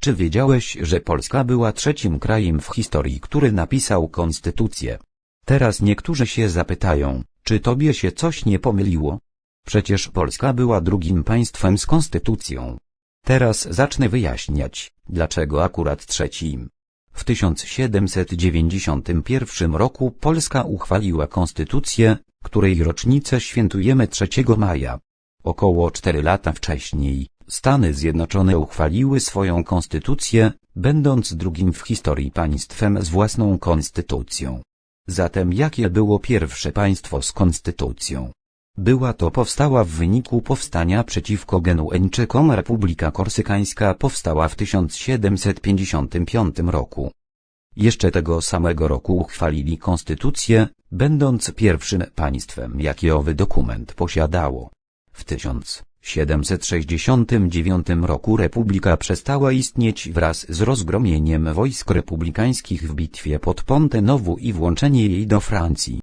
Czy wiedziałeś, że Polska była trzecim krajem w historii, który napisał konstytucję? Teraz niektórzy się zapytają, czy tobie się coś nie pomyliło? Przecież Polska była drugim państwem z konstytucją. Teraz zacznę wyjaśniać, dlaczego akurat trzecim. W 1791 roku Polska uchwaliła konstytucję, której rocznicę świętujemy 3 maja. Około 4 lata wcześniej, Stany Zjednoczone uchwaliły swoją konstytucję, będąc drugim w historii państwem z własną konstytucją. Zatem jakie było pierwsze państwo z konstytucją? Była to powstała w wyniku powstania przeciwko Genueńczykom Republika Korsykańska powstała w 1755 roku. Jeszcze tego samego roku uchwalili konstytucję, będąc pierwszym państwem jakie owy dokument posiadało. W 1769 roku republika przestała istnieć wraz z rozgromieniem wojsk republikańskich w bitwie pod Ponte Nowu i włączenie jej do Francji.